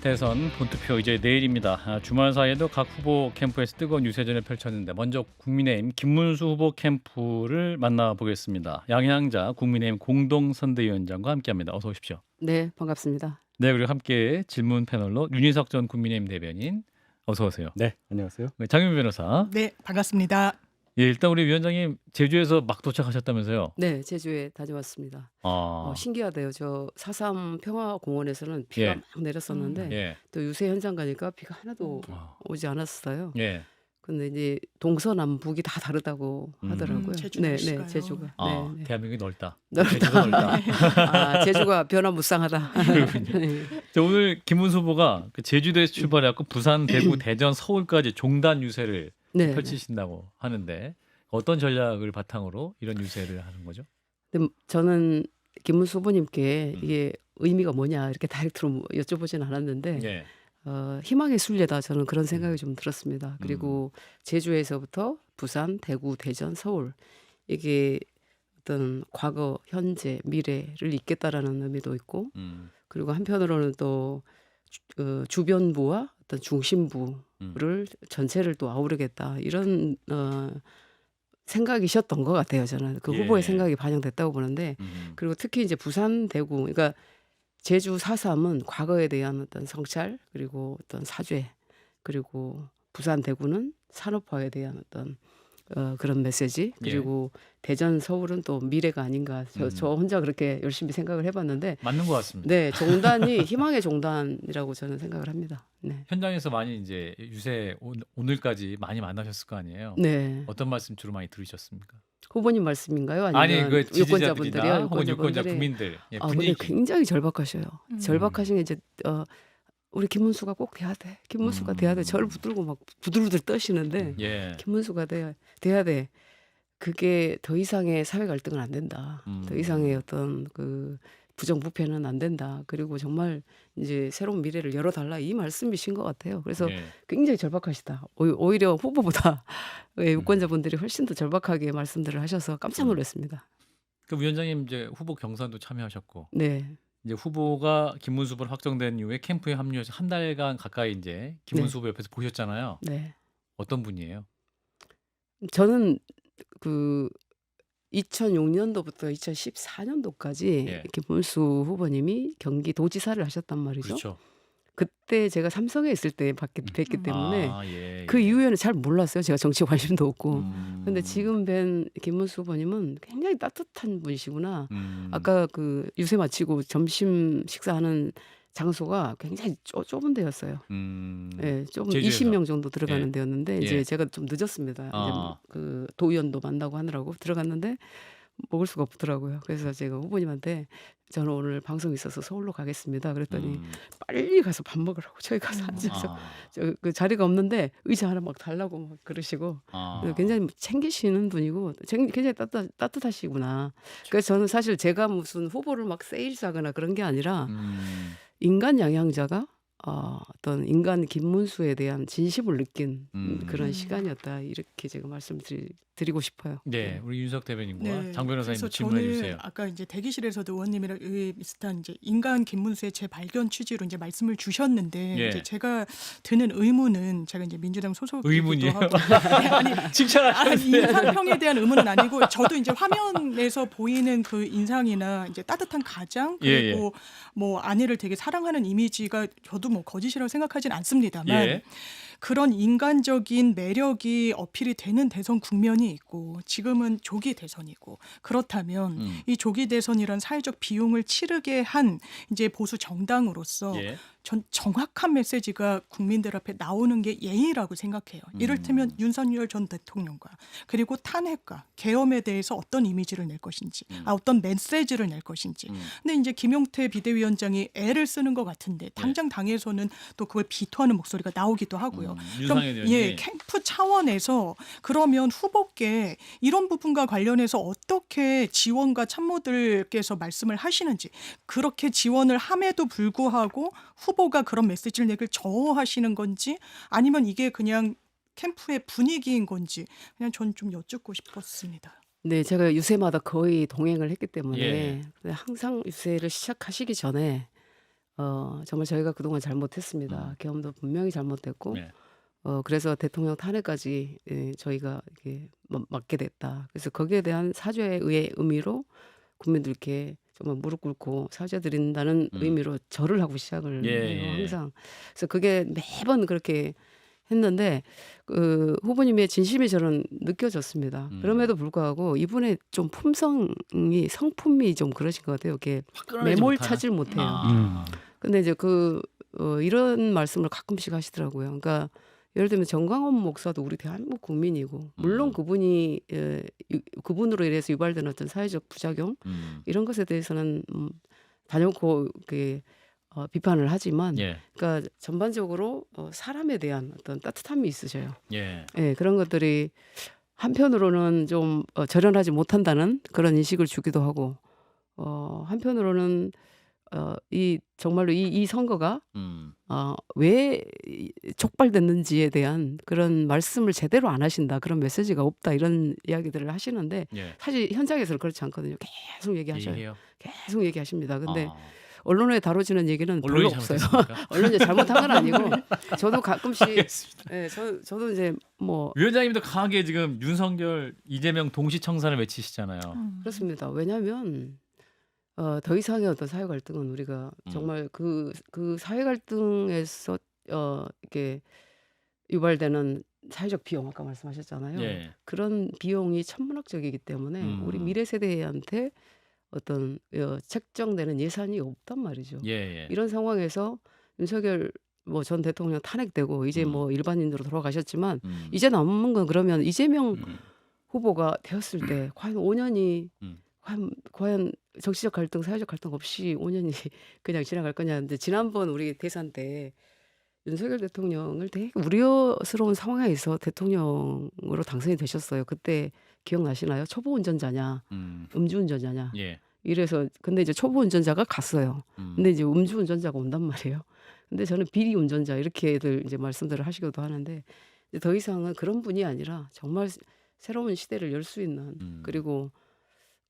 대선 본투표 이제 내일입니다. 아, 주말 사이에도 각 후보 캠프에서 뜨거운 유세전을 펼쳤는데 먼저 국민의힘 김문수 후보 캠프를 만나보겠습니다. 양향자 국민의힘 공동 선대위원장과 함께합니다. 어서 오십시오. 네, 반갑습니다. 네 그리고 함께 질문 패널로 윤희석 전 국민의힘 대변인 어서 오세요. 네, 안녕하세요. 장윤 변호사. 네, 반갑습니다. 예, 일단 우리 위원장님 제주에서 막 도착하셨다면서요? 네, 제주에 다녀왔습니다. 어, 아, 신기하대요. 저 사삼 평화공원에서는 비가 예. 막 내렸었는데 예, 또 유세 현장 가니까 비가 하나도 아, 오지 않았어요. 예. 근데 이제 동서남북이 다 다르다고 음. 하더라고요. 음, 제주 네, 날씨가요. 네, 제주가. 아, 네, 네. 대한민국이 넓다. 넓다. 제주도 넓다. 아, 제주가 변화무쌍하다. 네. 자, 오늘 김문수 후보가 그 제주도에서 출발해갖고 부산, 대구, 대전, 서울까지 종단 유세를 네, 네. 펼치신다고 하는데 어떤 전략을 바탕으로 이런 유세를 하는 거죠? 근데 저는 김문수 후보님께 음. 이게 의미가 뭐냐 이렇게 다이렉트로 여쭤보진 않았는데 예. 어, 희망의 순례다 저는 그런 음. 생각이 좀 들었습니다. 그리고 제주에서부터 부산, 대구, 대전, 서울 이게 어떤 과거, 현재, 미래를 잇겠다라는 의미도 있고 음, 그리고 한편으로는 또 주, 어, 주변부와 어떤 중심부를 음. 전체를 또 아우르겠다 이런 어, 생각이셨던 것 같아요. 저는 그 예. 후보의 생각이 반영됐다고 보는데 음, 그리고 특히 이제 부산, 대구, 그러니까 제주 4.3은 과거에 대한 어떤 성찰 그리고 어떤 사죄 그리고 부산, 대구는 산업화에 대한 어떤 어, 그런 메시지 그리고 대전, 서울은 또 미래가 아닌가 저, 예. 음. 저 혼자 그렇게 열심히 생각을 해봤는데 맞는 것 같습니다. 네 종단이 희망의 종단이라고 저는 생각을 합니다. 네, 현장에서 많이 이제 유세 오- 오늘까지 많이 만나셨을 거 아니에요? 네. 어떤 말씀 주로 많이 들으셨습니까? 후보님 말씀인가요? 아니 아니면 그 유권자분들이요? 혹은 유권자? 국민들 예, 아, 근데 분위기 굉장히 절박하셔요. 음. 절박하신 게 이제 어 우리 김문수가 꼭 돼야 돼. 김문수가 음. 돼야 돼. 저를 붙들고 막 부들부들 떠시는데 예. 김문수가 돼야 돼야 돼. 그게 더 이상의 사회 갈등은 안 된다. 음. 더 이상의 어떤 그 부정부패는 안 된다. 그리고 정말 이제 새로운 미래를 열어달라 이 말씀이신 것 같아요. 그래서 예. 굉장히 절박하시다. 오히- 오히려 후보보다 예, 유권자분들이 훨씬 더 절박하게 말씀들을 하셔서 깜짝 음. 놀랐습니다. 그 위원장님 이제 후보 경선도 참여하셨고 네. 이제 후보가 김문수 후보로 확정된 이후에 캠프에 합류해서 한 달간 가까이 이제 김문수 후보 옆에서 보셨잖아요. 네. 어떤 분이에요? 저는 그 2006년도부터 2014년도까지 예. 김문수 후보님이 경기도지사를 하셨단 말이죠. 그렇죠. 그때 제가 삼성에 있을 때 봤기, 뵀기 음. 때문에 아, 예, 그 예. 이후에는 잘 몰랐어요. 제가 정치에 관심도 없고. 음. 근데 지금 뵌 김문수 후보님은 굉장히 따뜻한 분이시구나. 음. 아까 그 유세 마치고 점심 식사하는 장소가 굉장히 좁, 좁은 데였어요. 음. 예, 좀 제주에서? 20명 정도 들어가는 예. 데였는데 예. 이제 제가 좀 늦었습니다. 아. 이제 그 도의원도 만나고 하느라고 들어갔는데 먹을 수가 없더라고요. 그래서 제가 후보님한테 저는 오늘 방송 있어서 서울로 가겠습니다. 그랬더니 음. 빨리 가서 밥 먹으라고 저희 가서 음. 앉아서 아, 저, 그 자리가 없는데 의자 하나 막 달라고 막 그러시고 아. 그래서 굉장히 챙기시는 분이고 챙- 굉장히 따뜻, 따뜻하시구나. 그래서 저는 사실 제가 무슨 후보를 막 세일사거나 그런 게 아니라 음. 인간 양양자가 어, 어떤 인간 김문수에 대한 진심을 느낀 음. 그런 음. 시간이었다 이렇게 제가 말씀드 리고 싶어요. 네, 우리 윤석 대변인과 장 변호사님 그래서 질문해 주세요. 아까 이제 대기실에서도 의원님이랑 의- 비슷한 이제 인간 김문수의 재발견 취지로 이제 말씀을 주셨는데 예. 이제 제가 드는 의문은 제가 이제 민주당 소속이기도 의문이에요? 하고 아니 아니 칭찬하셨어요. 인상평에 대한 의문은 아니고 저도 이제 화면에서 보이는 그 인상이나 이제 따뜻한 가장 예, 그리고 뭐 아내를 되게 사랑하는 이미지가 저도 뭐 거짓이라고 생각하진 않습니다만 예. 그런 인간적인 매력이 어필이 되는 대선 국면이 있고 지금은 조기 대선이고 그렇다면 음. 이 조기 대선이란 사회적 비용을 치르게 한 이제 보수 정당으로서 예. 전 정확한 메시지가 국민들 앞에 나오는 게 예의라고 생각해요. 음. 이를테면 윤석열 전 대통령과 그리고 탄핵과 계엄에 대해서 어떤 이미지를 낼 것인지, 음. 아, 어떤 메시지를 낼 것인지. 음. 근데 이제 김용태 비대위원장이 애를 쓰는 것 같은데 당장 당에서는 또 그걸 비토하는 목소리가 나오기도 하고요. 음, 그럼 윤상현 의원이 예 캠프 차원에서 그러면 후보께 이런 부분과 관련해서 어떻게 지원과 참모들께서 말씀을 하시는지 그렇게 지원을 함에도 불구하고 후 보가 그런 메시지를 내길 저하시는 건지 아니면 이게 그냥 캠프의 분위기인 건지 그냥 전 좀 여쭙고 싶었습니다. 네, 제가 유세마다 거의 동행을 했기 때문에 예. 근데 항상 유세를 시작하시기 전에 어, 정말 저희가 그동안 잘못했습니다. 음. 경험도 분명히 잘못됐고 네. 어, 그래서 대통령 탄핵까지 예, 저희가 이렇게 마- 맡게 됐다. 그래서 거기에 대한 사죄의 의미로 국민들께 정말 무릎 꿇고 사죄드린다는 음. 의미로 절을 하고 시작을 예, 해요, 예. 항상. 그래서 그게 매번 그렇게 했는데 그 후보님의 진심이 저는 느껴졌습니다. 음. 그럼에도 불구하고 이분의 좀 품성이 성품이 좀 그러신 것 같아요. 이렇게 매몰? 차질 못해요. 아. 근데 이제 그 어, 이런 말씀을 가끔씩 하시더라고요. 그러니까 예를 들면 정광훈 목사도 우리 대한민국 국민이고 물론 음. 그분이 그분으로 인해서 유발된 어떤 사회적 부작용 음. 이런 것에 대해서는 음, 단연코 그 어, 비판을 하지만 예. 그러니까 전반적으로 어, 사람에 대한 어떤 따뜻함이 있으셔요. 예. 예, 그런 것들이 한편으로는 좀 어, 절연하지 못한다는 그런 인식을 주기도 하고 어, 한편으로는 어, 이 정말로 이, 이 선거가 음. 어, 왜 이- 촉발됐는지에 대한 그런 말씀을 제대로 안 하신다 그런 메시지가 없다 이런 이야기들을 하시는데 예. 사실 현장에서는 그렇지 않거든요 계속 얘기하셔요 얘기해요. 계속 얘기하십니다 근데 아. 언론에 다뤄지는 얘기는 별로 언론이 없어요 잘못했습니까? 언론이 잘못한 건 아니고 저도 가끔씩 알겠습니다. 예, 저, 저도 이제 뭐 위원장님도 강하게 지금 윤석열, 이재명 동시 청산을 외치시잖아요. 음. 그렇습니다. 왜냐하면 어, 더 이상의 어떤 사회 갈등은 우리가 음. 정말 그, 그 사회 갈등에서 어, 이렇게 유발되는 사회적 비용 아까 말씀하셨잖아요. 예. 그런 비용이 천문학적이기 때문에 음. 우리 미래 세대한테 어떤 어, 책정되는 예산이 없단 말이죠. 예. 예. 이런 상황에서 윤석열 뭐 전 대통령 탄핵되고 이제 음. 뭐 일반인으로 돌아가셨지만 음. 이제 남은 건 그러면 이재명 음. 후보가 되었을 때 과연 5년이 음. 과연, 과연 정치적 갈등, 사회적 갈등 없이 5년이 그냥 지나갈 거냐는데 지난번 우리 대선 때 윤석열 대통령을 되게 우려스러운 상황에서 대통령으로 당선이 되셨어요. 그때 기억나시나요? 초보 운전자냐, 음. 음주 운전자냐. 예. 이래서 근데 이제 초보 운전자가 갔어요. 음. 근데 이제 음주 운전자가 온단 말이에요. 근데 저는 비리 운전자 이렇게들 이제 말씀들을 하시기도 하는데 더 이상은 그런 분이 아니라 정말 새로운 시대를 열 수 있는 음. 그리고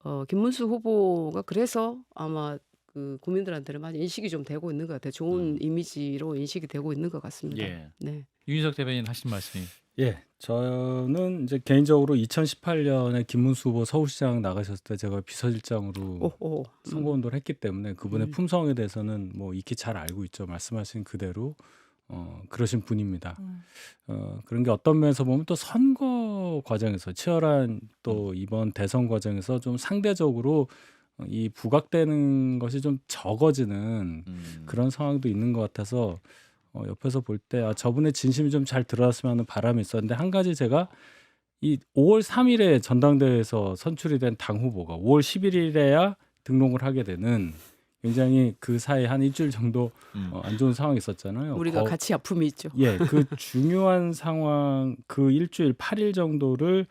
어, 김문수 후보가 그래서 아마 그 국민들한테는 많이 인식이 좀 되고 있는 것 같아요. 좋은 음. 이미지로 인식이 되고 있는 것 같습니다. 예. 네. 윤희석 대변인 하신 말씀이 예, 저는 이제 개인적으로 2018년에 김문수 후보 서울시장 나가셨을 때 제가 비서실장으로 오 오. 선거운동을 했기 때문에 그분의 음. 품성에 대해서는 뭐 익히 잘 알고 있죠. 말씀하신 그대로 어, 그러신 분입니다. 음. 어, 그런 게 어떤 면에서 보면 또 선거 과정에서 치열한 음. 또 이번 대선 과정에서 좀 상대적으로 어, 이 부각되는 것이 좀 적어지는 음. 그런 상황도 있는 것 같아서 어, 옆에서 볼 때 아, 저분의 진심이 좀잘 드러났으면 하는 바람이 있었는데 한 가지 제가 이 5월 3일에 전당대회에서 선출이 된 당 후보가 5월 11일에야 등록을 하게 되는 굉장히 그 사이 한 일주일 정도 음. 어, 안 좋은 상황이 있었잖아요. 우리가 거- 같이 아픔이 있죠. 예, 그 중요한 상황 그 일주일 8일 정도를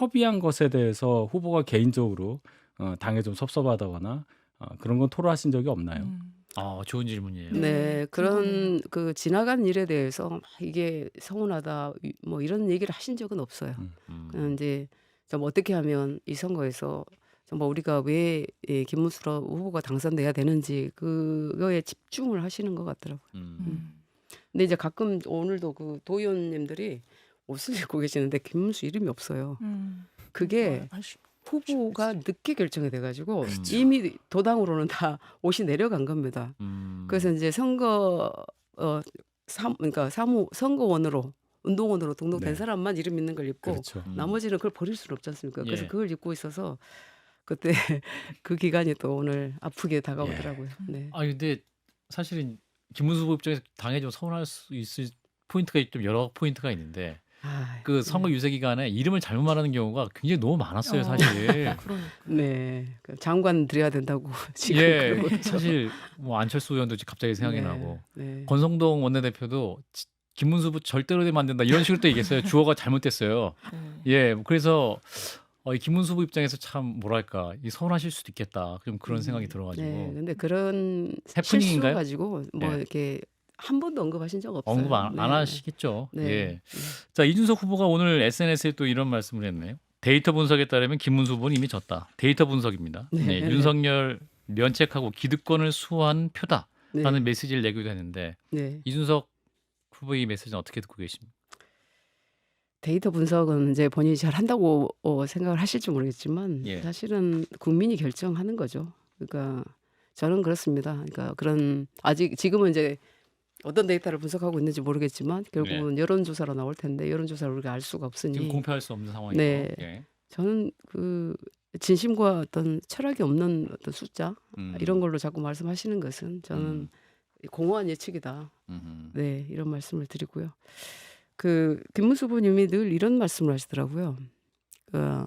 허비한 것에 대해서 후보가 개인적으로 어, 당에 좀 섭섭하다거나 어, 그런 건 토로하신 적이 없나요? 음. 아, 좋은 질문이에요. 네, 네, 그런 궁금해요. 그 지나간 일에 대해서 막 이게 서운하다 이- 뭐 이런 얘기를 하신 적은 없어요. 음. 그냥 이제 좀 어떻게 하면 이 선거에서 정말 우리가 왜 예, 김문수 후보가 당선돼야 되는지 그거에 집중을 하시는 것 같더라고요. 음. 음. 근데 이제 가끔 오늘도 그 도의원님들이 옷을 입고 계시는데 김문수 이름이 없어요. 음. 그게 아, 아쉽- 후보가 늦게 결정이 돼가지고 그렇죠. 이미 도당으로는 다 옷이 내려간 겁니다. 음. 그래서 이제 선거 어 삼, 그러니까 사무 선거원으로 운동원으로 등록된 네. 사람만 이름 있는 걸 입고 그렇죠. 음. 나머지는 그걸 버릴 수는 없지 않습니까? 그래서 예. 그걸 입고 있어서 그때 그 기간이 또 오늘 아프게 다가오더라고요. 예. 네. 아 근데 사실은 김문수 후보 입장에서 당에 좀 서운할 수 있을 포인트가 좀 여러 포인트가 있는데 아, 그 선거 유세 기간에 이름을 잘못 말하는 경우가 굉장히 너무 많았어요, 어. 사실. 그러니까. 네. 그 장관 드려야 된다고 지금 예, 그러고 있죠. 사실 뭐 안철수 의원도 갑자기 생각이 네, 나고 네. 권성동 원내대표도 지- 김문수 후보 절대로 되면 안 된다 이런 식으로 또 얘기했어요. 주어가 잘못됐어요. 네. 예, 그래서 어, 이 김문수 후보 입장에서 참 뭐랄까 이 서운하실 수도 있겠다. 좀 그런 음, 생각이 들어가지고 네, 근데 그런 실수 해프닝인가요? 가지고 뭐 네. 이렇게 한 번도 언급하신 적 없어요. 언급 안, 안 네. 하시겠죠. 네. 예. 네. 자 이준석 후보가 오늘 SNS에 또 이런 말씀을 했네요. 데이터 분석에 따르면 김문수 후보는 이미 졌다. 데이터 분석입니다. 네. 네, 윤석열 면책하고 기득권을 수호한 표다. 네. 라는 메시지를 내기도 했는데 네. 이준석 후보의 메시지는 어떻게 듣고 계십니까? 데이터 분석은 이제 본인이 잘 한다고 어, 생각을 하실지 모르겠지만 예. 사실은 국민이 결정하는 거죠. 그러니까 저는 그렇습니다. 그러니까 그런 아직 지금은 이제 어떤 데이터를 분석하고 있는지 모르겠지만 결국은 여론조사로 나올 텐데 여론조사를 우리가 알 수가 없으니 지금 공표할 수 없는 상황이고 네. 예. 저는 그 진심과 어떤 철학이 없는 어떤 숫자 음. 이런 걸로 자꾸 말씀하시는 것은 저는 음. 공허한 예측이다. 음흠. 네, 이런 말씀을 드리고요. 그 김문수 후보님이 늘 이런 말씀을 하시더라고요. 그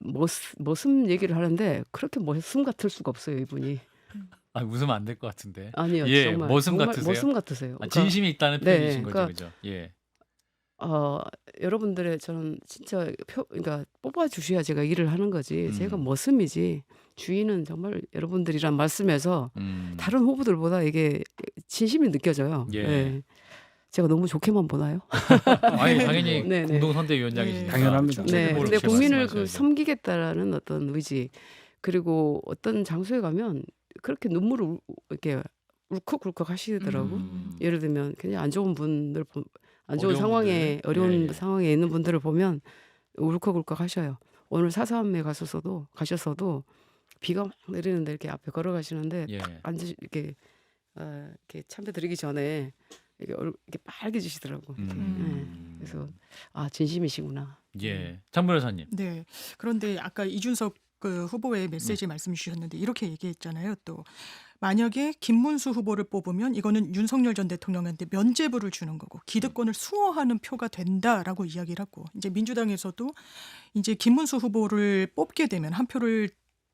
머슴, 머슴 얘기를 하는데 그렇게 머슴 같을 수가 없어요, 이분이. 아 웃으면 안 될 것 같은데. 아니요, 예, 정말 머슴 정말 같으세요? 머슴 같으세요. 아, 그러니까, 진심이 있다는 네, 표현이신 거죠, 그러니까- 그죠? 예. 어, 여러분들의 저는 진짜 표, 그러니까 뽑아 주셔야 제가 일을 하는 거지. 음. 제가 머슴이지. 주인은 정말 여러분들이란 말씀에서 음. 다른 후보들보다 이게 진심이 느껴져요. 예. 네. 제가 너무 좋게만 보나요? 아니 당연히 네, 네. 공동 선대위원장이시니까 네. 당연합니다. 네, 근데 국민을 그. 섬기겠다라는 어떤 의지 그리고 어떤 장소에 가면 그렇게 눈물을 울- 이렇게 울컥울컥 하시더라고. 음. 예를 들면 그냥 안 좋은 분들 보- 안 좋은 어려운 상황에 분들. 어려운 예, 예. 상황에 있는 분들을 보면 울컥울컥 하셔요. 오늘 사삼에 가셨어도 가셨어도 비가 막 내리는데 이렇게 앞에 걸어가시는데 예. 앉으 이렇게 어, 이렇게 참배 드리기 전에 이렇게, 얼- 이렇게 빨개지시더라고. 음. 그래서 아 진심이시구나. 예. 장 변호사님. 네. 그런데 아까 이준석 그 후보의 메시지 말씀 주셨는데 이렇게 얘기했잖아요. 또 만약에 김문수 후보를 뽑으면 이거는 윤석열 전 대통령한테 면죄부를 주는 거고 기득권을 수호하는 표가 된다라고 이야기를 하고 이제 민주당에서도 이제 김문수 후보를 뽑게 되면 한 표를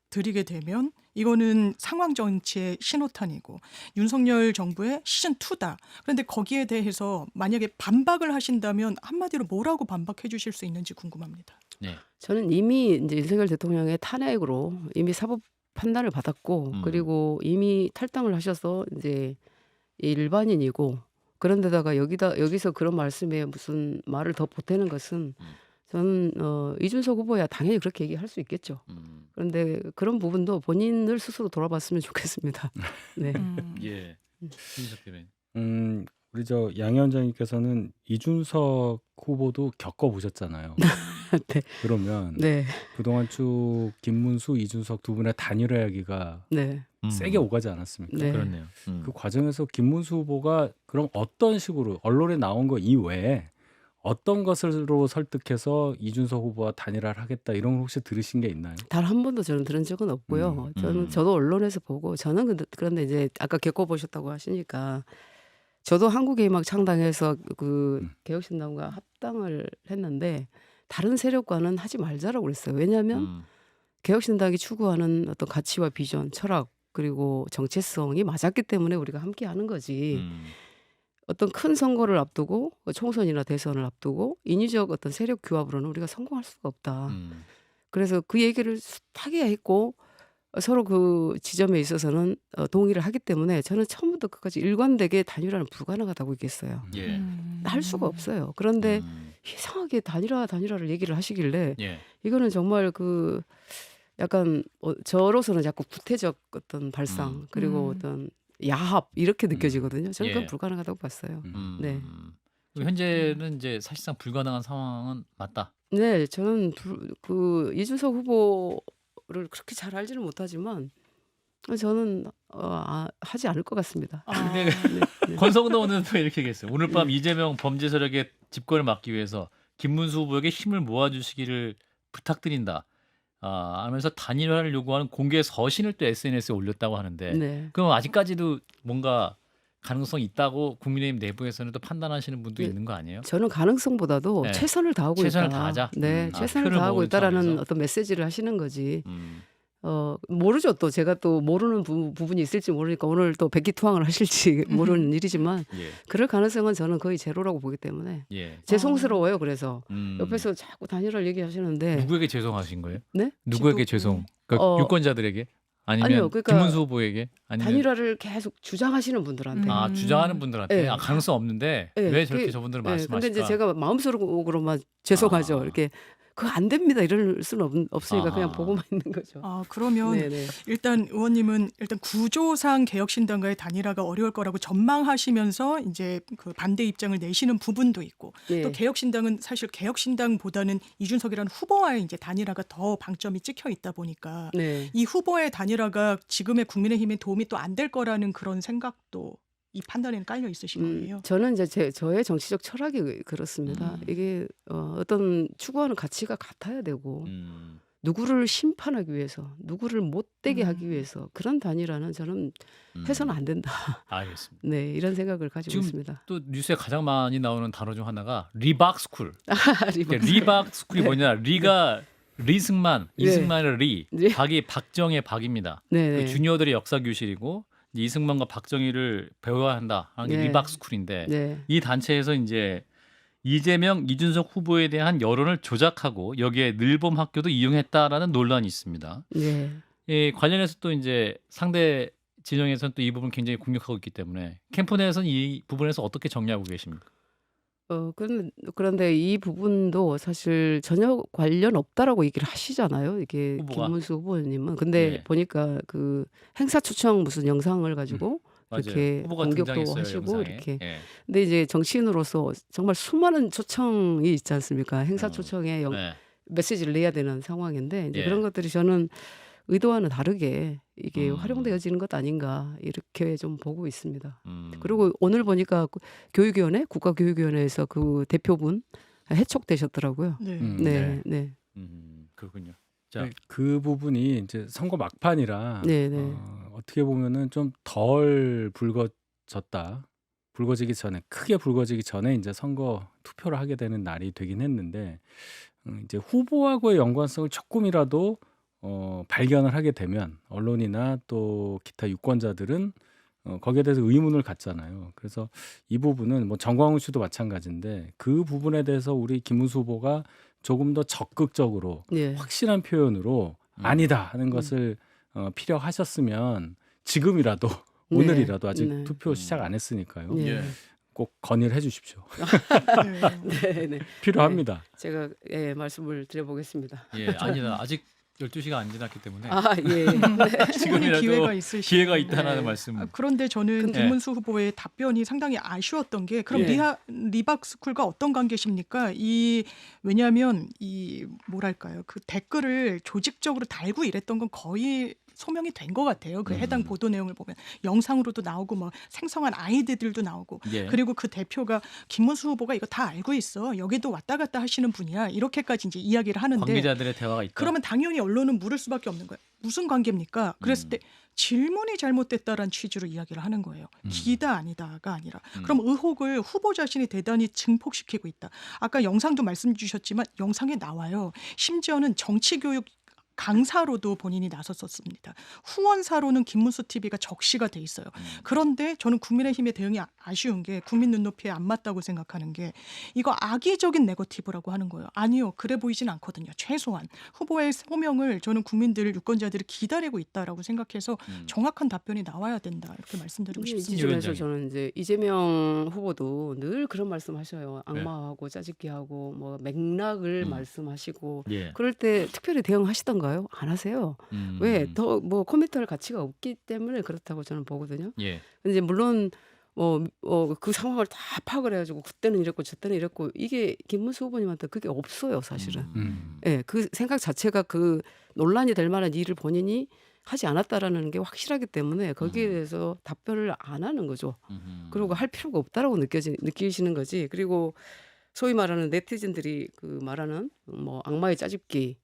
드리게 되면 이거는 상황 정치의 신호탄이고 윤석열 정부의 시즌 2다. 그런데 거기에 대해서 만약에 반박을 하신다면 한마디로 뭐라고 반박해 주실 수 있는지 궁금합니다. 네. 저는 이미 이제 윤석열 대통령의 탄핵으로 이미 사법 판단을 받았고 음. 그리고 이미 탈당을 하셔서 이제 일반인이고 그런데다가 여기다 여기서 그런 말씀에 무슨 말을 더 보태는 것은 음. 저는 어, 이준석 후보야 당연히 그렇게 얘기할 수 있겠죠. 음. 그런데 그런 부분도 본인을 스스로 돌아봤으면 좋겠습니다. 네. 음. 예. 이준석 대변인. 음, 우리 저 양 위원장님께서는 이준석 후보도 겪어보셨잖아요. 네. 그러면 네. 그동안 쭉 김문수, 이준석 두 분의 단일화 이야기가 네. 음. 세게 오가지 않았습니까? 네. 그렇네요. 음. 그 과정에서 김문수 후보가 그럼 어떤 식으로 언론에 나온 거 이외에 어떤 것으로 설득해서 이준석 후보와 단일화를 하겠다 이런 걸 혹시 들으신 게 있나요? 단 한 번도 저는 들은 적은 없고요. 음, 저는 음. 저도 언론에서 보고 저는 근데, 그런데 이제 아까 겪어보셨다고 하시니까 저도 한국개혁 창당해서 그 음. 개혁신당과 합당을 했는데 다른 세력과는 하지 말자라고 그랬어요. 왜냐하면 음. 개혁신당이 추구하는 어떤 가치와 비전, 철학 그리고 정체성이 맞았기 때문에 우리가 함께 하는 거지. 음. 어떤 큰 선거를 앞두고 총선이나 대선을 앞두고 인위적 어떤 세력 규합으로는 우리가 성공할 수가 없다. 음. 그래서 그 얘기를 숱하게 했고 어, 서로 그 지점에 있어서는 어, 동의를 하기 때문에 저는 처음부터 끝까지 일관되게 단일화는 불가능하다고 얘기했어요. 예. 음. 할 수가 없어요. 그런데 음. 이상하게 단일화 단일화를 얘기를 하시길래 예. 이거는 정말 그 약간 어, 저로서는 자꾸 구태적 어떤 발상 음. 그리고 음. 어떤 야합 이렇게 느껴지거든요. 저는 예. 그건 불가능하다고 봤어요. 음. 네. 현재는 이제 사실상 불가능한 상황은 맞다. 네, 저는 불- 그 이준석 후보를 그렇게 잘 알지는 못하지만 저는 어, 아, 하지 않을 것 같습니다. 아, 네, 네. 권성동 의원은 또 이렇게 얘기했어요. 오늘 밤 네. 이재명 범죄 세력의 집권을 막기 위해서 김문수 후보에게 힘을 모아주시기를 부탁드린다. 아, 하면서 단일화를 요구하는 공개 서신을 또 SNS에 올렸다고 하는데 네. 그럼 아직까지도 뭔가 가능성이 있다고 국민의힘 내부에서는 또 판단하시는 분도 네. 있는 거 아니에요? 저는 가능성보다도 네. 최선을 다하고 최선을 있다. 다하자? 네, 음. 아, 최선을 다하고 있다라는 차원에서? 어떤 메시지를 하시는 거지. 음. 어 모르죠 또 제가 또 모르는 부, 부분이 있을지 모르니까 오늘 또 백기투항을 하실지 모르는 일이지만 예. 그럴 가능성은 저는 거의 제로라고 보기 때문에 예. 죄송스러워요. 그래서 음. 옆에서 자꾸 단일화를 얘기하시는데 누구에게 죄송하신 거예요? 네 누구에게 죄송? 그러니까 어. 유권자들에게 아니면 아니요, 그러니까 김문수 후보에게 아니면 단일화를 계속 주장하시는 분들한테. 음. 아 주장하는 분들한테 네. 아, 가능성 없는데 네, 왜 저렇게 그- 저분들은 네, 근데 말씀하실까? 이제 제가 마음속으로만 죄송하죠. 아. 이렇게 그거 안 됩니다 이럴 수는 없, 없으니까 그냥 아하. 보고만 있는 거죠. 아, 그러면 네네. 일단 의원님은 일단 구조상 개혁신당과의 단일화가 어려울 거라고 전망하시면서 이제 그 반대 입장을 내시는 부분도 있고 예. 또 개혁신당은 사실 개혁신당보다는 이준석이라는 후보와의 이제 단일화가 더 방점이 찍혀 있다 보니까 네. 이 후보의 단일화가 지금의 국민의힘에 도움이 또 안 될 거라는 그런 생각도 이 판단에는 깔려 있으신 음, 거예요. 저는 이제 제, 저의 정치적 철학이 그- 그렇습니다. 음. 이게 어, 어떤 추구하는 가치가 같아야 되고 음. 누구를 심판하기 위해서 누구를 못되게 음. 하기 위해서 그런 단일화는 저는 음. 해서는 안 된다. 알겠습니다. 네 이런 생각을 가지고 지금 있습니다. 또 뉴스에 가장 많이 나오는 단어 중 하나가 리박 스쿨. 리버. 그러니까 리박 스쿨이 뭐냐? 리가 리승만, 네. 이승만의 리, 네. 박이 박정의 박입니다. 네, 그 네. 주니어들의 역사 교실이고 이승만과 박정희를 배워야 한다. 하는 게 네. 리박 스쿨인데 네. 이 단체에서 이제 이재명, 이준석 후보에 대한 여론을 조작하고 여기에 늘봄 학교도 이용했다라는 논란이 있습니다. 네. 이 관련해서 또 이제 상대 진영에서는 또 이 부분 굉장히 공격하고 있기 때문에 캠프 내에서는 이 부분에서 어떻게 정리하고 계십니까? 어 그런데, 그런데 이 부분도 사실 전혀 관련 없다라고 얘기를 하시잖아요. 이게 후보가? 김문수 후보님은 근데 네. 보니까 그 행사 초청 무슨 영상을 가지고 맞아요. 이렇게 후보가 공격도 등장했어요, 하시고 영상에. 이렇게. 예. 근데 이제 정치인으로서 정말 수많은 초청이 있지 않습니까? 행사 어, 초청에 영- 네. 메시지를 내야 되는 상황인데 이제 예. 그런 것들이 저는 의도와는 다르게 이게 음. 활용되어지는 것 아닌가 이렇게 좀 보고 있습니다. 음. 그리고 오늘 보니까 그 교육위원회 국가교육위원회에서 그 대표분 해촉되셨더라고요. 네. 음. 네, 네. 네, 음, 그렇군요. 자, 네, 그 부분이 이제 선거 막판이라 네, 네. 어, 어떻게 보면은 좀덜 붉어졌다. 붉어지기 전에 크게 붉어지기 전에 이제 선거 투표를 하게 되는 날이 되긴 했는데 음, 이제 후보하고의 연관성을 조금이라도 어, 발견을 하게 되면 언론이나 또 기타 유권자들은 어, 거기에 대해서 의문을 갖잖아요. 그래서 이 부분은 뭐 정광훈 씨도 마찬가지인데 그 부분에 대해서 우리 김문수 후보가 조금 더 적극적으로 네. 확실한 표현으로 음. 아니다 하는 것을 어, 필요하셨으면 지금이라도 네. 오늘이라도 아직 네. 투표 음. 시작 안 했으니까요. 네. 예. 꼭 건의를 해주십시오. 네. 네, 네. 필요합니다. 제가 예, 말씀을 드려보겠습니다. 예, 아니다. 아직 12시가 안 지났기 때문에 아, 예. 충분히 지금이라도 기회가 있으시 기회가 있다라는 네. 말씀. 아, 그런데 저는 근데- 김문수 후보의 답변이 상당히 아쉬웠던 게 그럼 예. 리하 리박 스쿨과 어떤 관계십니까? 이 왜냐하면 이 뭐랄까요 그 댓글을 조직적으로 달고 이랬던 건 거의 소명이 된 것 같아요. 그 음. 해당 보도 내용을 보면 영상으로도 나오고 뭐 생성한 아이디들도 나오고 예. 그리고 그 대표가 김문수 후보가 이거 다 알고 있어 여기도 왔다 갔다 하시는 분이야 이렇게까지 이제 이야기를 하는데 관계자들의 대화가 있다. 그러면 당연히 언론은 물을 수밖에 없는 거예요. 무슨 관계입니까? 그랬을 음. 때 질문이 잘못됐다라는 취지로 이야기를 하는 거예요. 음. 기다 아니다가 아니라. 음. 그럼 의혹을 후보 자신이 대단히 증폭시키고 있다. 아까 영상도 말씀 주셨지만 영상에 나와요. 심지어는 정치 교육 강사로도 본인이 나섰었습니다. 후원사로는 김문수 TV가 적시가 돼 있어요. 음. 그런데 저는 국민의힘의 대응이 아- 아쉬운 게 국민 눈높이에 안 맞다고 생각하는 게 이거 악의적인 네거티브라고 하는 거예요. 아니요, 그래 보이진 않거든요. 최소한 후보의 소명을 저는 국민들 유권자들이 기다리고 있다라고 생각해서 음. 정확한 답변이 나와야 된다 이렇게 말씀드리고 이 싶습니다. 지점에서 위원장님. 저는 이제 이재명 후보도 늘 그런 말씀하셔요. 네. 악마하고 짜집기하고 뭐 맥락을 음. 말씀하시고 예. 그럴 때 특별히 대응하시던가 요? 안 하세요. 음. 왜 더뭐 코멘트할 가치가 없기 때문에 그렇다고 저는 보거든요. 예. 근데 물론 뭐그 상황을 다 파악을 해가지고 그때는 이랬고 저때는 이랬고 이게 김문수 후보님한테 그게 없어요 사실은. 음. 예, 그 생각 자체가 그 논란이 될 만한 일을 본인이 하지 않았다라는 게 확실하기 때문에 거기에 음. 대해서 답변을 안 하는 거죠. 음. 그리고 할 필요가 없다라고 느껴지 느끼시는 거지. 그리고 소위 말하는 네티즌들이 그 말하는 뭐 악마의 짜집기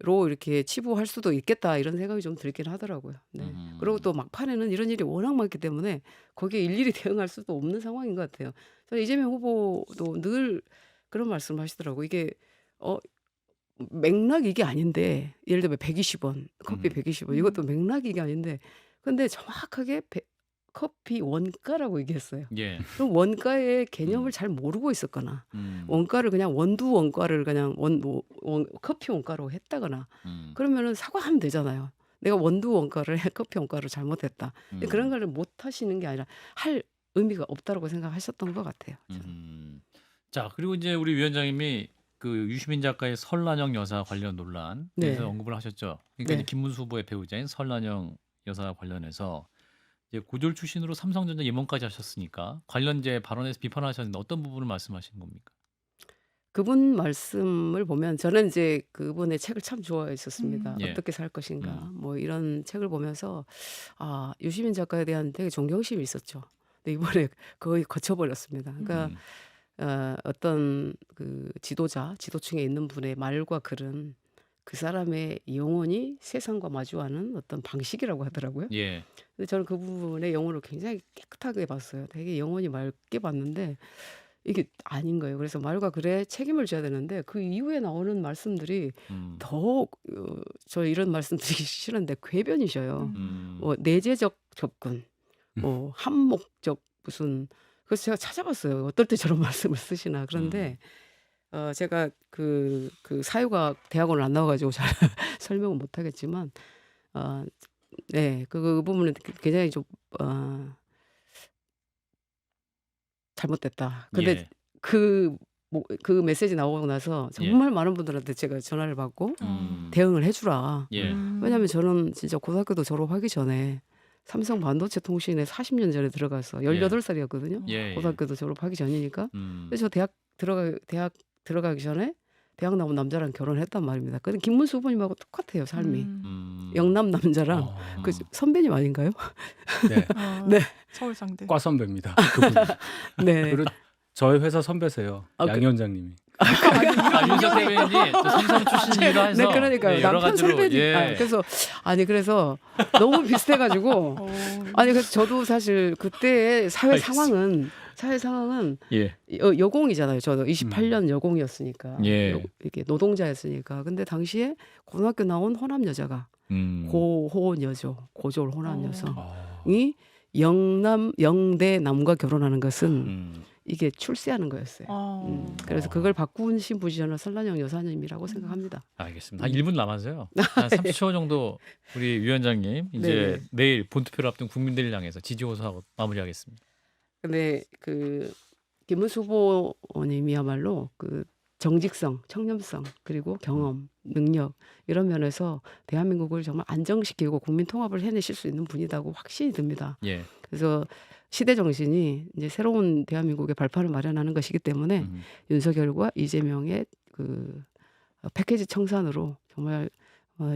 로 이렇게 치부할 수도 있겠다 이런 생각이 좀 들긴 하더라고요. 네. 음. 그리고 또 막판에는 이런 일이 워낙 많기 때문에 거기에 일일이 대응할 수도 없는 상황인 것 같아요. 저는 이재명 후보도 늘 그런 말씀을 하시더라고. 이게 어 맥락이 이게 아닌데 예를 들면 120원 커피 음. 120원 이것도 맥락이 이게 아닌데 근데 정확하게 배- 커피 원가라고 얘기했어요. 예. 그럼 원가의 개념을 음. 잘 모르고 있었거나 음. 원가를 그냥 원두 원가를 그냥 원, 원- 원 커피 원가로 했다거나 음. 그러면은 사과하면 되잖아요. 내가 원두 원가를 커피 원가로 잘못했다. 근데 음. 그런 거를 못 하시는 게 아니라 할 의미가 없다라고 생각하셨던 것 같아요. 음. 자 그리고 이제 우리 위원장님이 그 유시민 작가의 설란영 여사 관련 논란에서 네. 언급을 하셨죠. 그러니까 네. 김문수 후보의 배우자인 설란영 여사 관련해서 이제 고졸 출신으로 삼성전자 임원까지 하셨으니까 관련 이제 발언에서 비판하셨는데 어떤 부분을 말씀하신 겁니까? 그분 말씀을 보면 저는 이제 그분의 책을 참 좋아했었습니다. 음. 예. 어떻게 살 것인가 음. 뭐 이런 책을 보면서 아 유시민 작가에 대한 되게 존경심이 있었죠. 근데 이번에 거의 거쳐버렸습니다. 그러니까 음. 어, 어떤 그 지도자, 지도층에 있는 분의 말과 글은 그 사람의 영혼이 세상과 마주하는 어떤 방식이라고 하더라고요. 예. 근데 저는 그 부분의 영혼을 굉장히 깨끗하게 봤어요. 되게 영혼이 맑게 봤는데 이게 아닌 거예요. 그래서 말과 글에 책임을 져야 되는데 그 이후에 나오는 말씀들이 음. 더 어, 저 이런 말씀 드리기 싫은데 궤변이셔요. 음. 음. 뭐 내재적 접근, 뭐 한목적 무슨 그래서 제가 찾아봤어요. 어떨 때 저런 말씀을 쓰시나. 그런데 어 제가 그 그 사유가 대학원을 안 나와가지고 잘 설명은 못하겠지만 어, 어네 그 그 부분은 굉장히 좀 어 잘못됐다. 근데 예. 그, 뭐, 그 메시지 나오고 나서 정말 많은 분들한테 제가 전화를 받고 음. 대응을 해주라. 예. 음. 왜냐하면 저는 진짜 고등학교도 졸업하기 전에 삼성 반도체 통신에 40년 전에 들어가서 18살이었거든요. 예. 예. 고등학교도 졸업하기 전이니까. 음. 그래서 저 대학 들어가 대학 들어가기 전에 대학 나온 남자랑 결혼했단 말입니다. 근데 김문수 후보님하고 똑같아요 삶이. 음. 음. 영남 남자랑 어, 그 선배님 아닌가요? 네. 아, 네. 서울 상대. 과 선배입니다. 그분. 네. 그리고 저희 회사 선배세요. 아, 양 그- 위원장님이. 아, 윤석 대변인이 또 삼성 출신이라 해서 네, 그러니까요. 예, 여러 남편 선배님. 예. 아, 그래서 아니 그래서 너무 비슷해가지고 어, 아니 그래서 저도 사실 그때의 사회 알겠습니다. 상황은 사회 상황은 예. 여, 여공이잖아요. 저도 28년 여공이었으니까 예. 여- 이렇게 노동자였으니까. 근데 당시에 고등학교 나온 호남 여자가 음. 고호원 여조, 고졸 호남 어. 여성이 아, 영남 영대 남과 결혼하는 것은 음. 이게 출세하는 거였어요. 어. 음, 그래서 그걸 바꾸신 분이 저는 설란영 여사님이라고 생각합니다. 알겠습니다. 한 1분 남았어요. 한 30초 정도 우리 위원장님 이제 네네. 내일 본투표를 앞둔 국민들을 향해서 지지 호소하고 마무리하겠습니다. 근데 그 김문수 후보님이야말로 그 정직성, 청렴성 그리고 경험, 능력 이런 면에서 대한민국을 정말 안정시키고 국민 통합을 해내실 수 있는 분이다고 확신이 듭니다. 예. 그래서 시대 정신이 이제 새로운 대한민국의 발판을 마련하는 것이기 때문에 음. 윤석열과 이재명의 그 어, 패키지 청산으로 정말 어,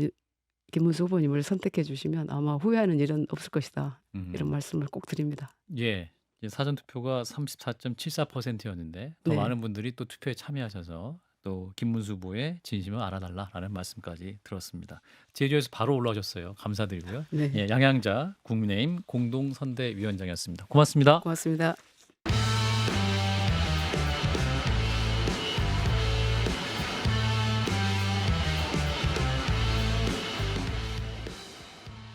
김문수 후보님을 선택해 주시면 아마 후회하는 일은 없을 것이다. 음. 이런 말씀을 꼭 드립니다. 예. 이제 사전 투표가 34.74%였는데 더 네. 많은 분들이 또 투표에 참여하셔서 또 김문수 후보의 진심을 알아달라라는 말씀까지 들었습니다. 제주에서 바로 올라오셨어요. 감사드리고요. 네. 예, 양양자 국민의힘 공동선대위원장이었습니다. 고맙습니다. 고맙습니다.